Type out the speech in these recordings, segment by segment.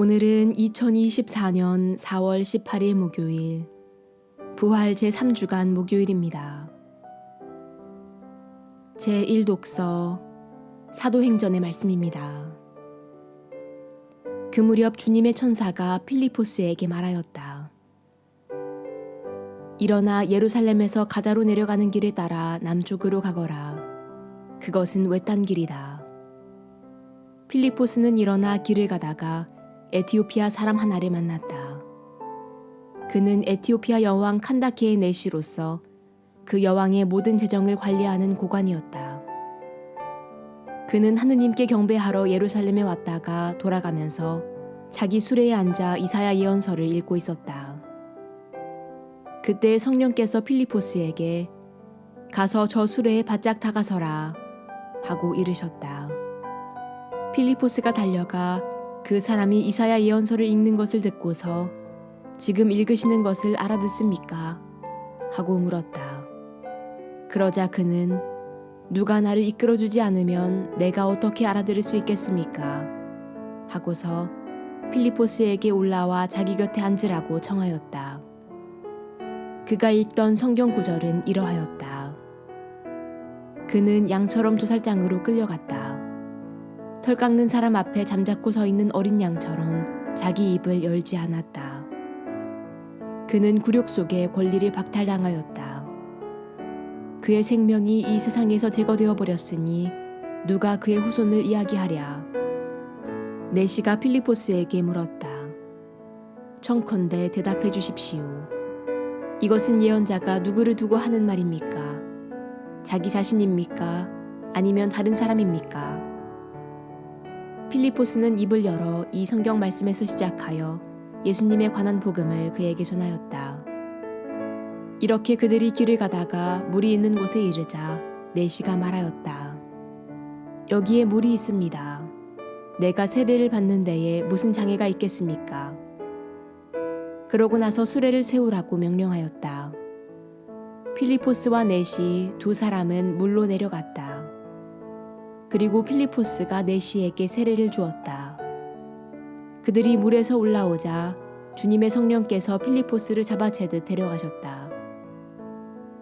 오늘은 2024년 4월 18일 목요일, 부활 제3주간 목요일입니다. 제1독서 사도행전의 말씀입니다. 그 무렵 주님의 천사가 필리포스에게 말하였다. 일어나 예루살렘에서 가자로 내려가는 길을 따라 남쪽으로 가거라. 그것은 외딴 길이다. 필리포스는 일어나 길을 가다가 에티오피아 사람 하나를 만났다. 그는 에티오피아 여왕 칸다케의 내시로서 그 여왕의 모든 재정을 관리하는 고관이었다. 그는 하느님께 경배하러 예루살렘에 왔다가 돌아가면서 자기 수레에 앉아 이사야 예언서를 읽고 있었다. 그때 성령께서 필리포스에게 가서 저 수레에 바짝 다가서라 하고 이르셨다. 필리포스가 달려가 그 사람이 이사야 예언서를 읽는 것을 듣고서 지금 읽으시는 것을 알아듣습니까? 하고 물었다. 그러자 그는 누가 나를 이끌어주지 않으면 내가 어떻게 알아들을 수 있겠습니까? 하고서 필리포스에게 올라와 자기 곁에 앉으라고 청하였다. 그가 읽던 성경 구절은 이러하였다. 그는 양처럼 도살장으로 끌려갔다. 털 깎는 사람 앞에 잠자코 서 있는 어린 양처럼 자기 입을 열지 않았다. 그는 굴욕 속에 권리를 박탈당하였다. 그의 생명이 이 세상에서 제거되어 버렸으니 누가 그의 후손을 이야기하랴. 내시가 필리포스에게 물었다. 청컨대 대답해 주십시오. 이것은 예언자가 누구를 두고 하는 말입니까? 자기 자신입니까? 아니면 다른 사람입니까? 필리포스는 입을 열어 이 성경 말씀에서 시작하여 예수님에 관한 복음을 그에게 전하였다. 이렇게 그들이 길을 가다가 물이 있는 곳에 이르자 내시가 말하였다. 여기에 물이 있습니다. 내가 세례를 받는 데에 무슨 장애가 있겠습니까? 그러고 나서 수레를 세우라고 명령하였다. 필리포스와 넷이 두 사람은 물로 내려갔다. 그리고 필리포스가 네시에게 세례를 주었다. 그들이 물에서 올라오자 주님의 성령께서 필리포스를 잡아채듯 데려가셨다.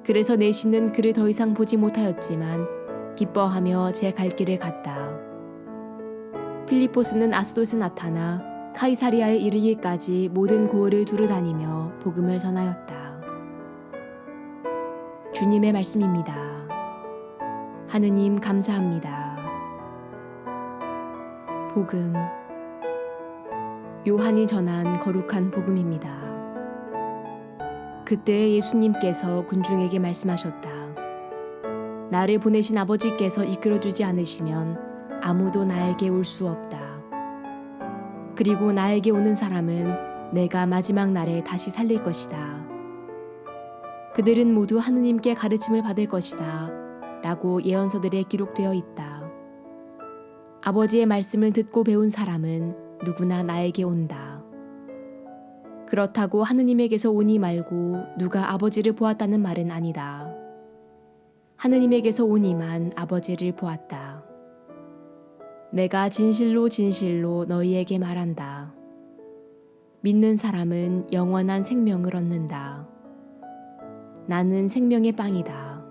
그래서 네시는 그를 더 이상 보지 못하였지만 기뻐하며 제 갈 길을 갔다. 필리포스는 아스돗에 나타나 카이사리아에 이르기까지 모든 고을을 두루 다니며 복음을 전하였다. 주님의 말씀입니다. 하느님 감사합니다. 복음 요한이 전한 거룩한 복음입니다. 그때 예수님께서 군중에게 말씀하셨다. 나를 보내신 아버지께서 이끌어주지 않으시면 아무도 나에게 올 수 없다. 그리고 나에게 오는 사람은 내가 마지막 날에 다시 살릴 것이다. 그들은 모두 하느님께 가르침을 받을 것이다. 라고 예언서들에 기록되어 있다. 아버지의 말씀을 듣고 배운 사람은 누구나 나에게 온다. 그렇다고 하느님에게서 오니 말고 누가 아버지를 보았다는 말은 아니다. 하느님에게서 오니만 아버지를 보았다. 내가 진실로 진실로 너희에게 말한다. 믿는 사람은 영원한 생명을 얻는다. 나는 생명의 빵이다.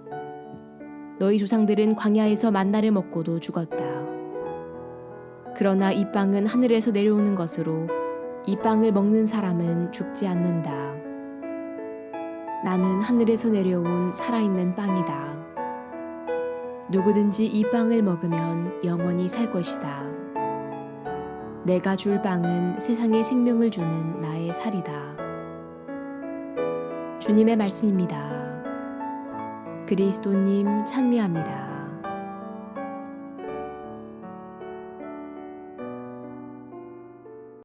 너희 조상들은 광야에서 만나를 먹고도 죽었다. 그러나 이 빵은 하늘에서 내려오는 것으로 이 빵을 먹는 사람은 죽지 않는다. 나는 하늘에서 내려온 살아있는 빵이다. 누구든지 이 빵을 먹으면 영원히 살 것이다. 내가 줄 빵은 세상에 생명을 주는 나의 살이다. 주님의 말씀입니다. 그리스도님 찬미합니다.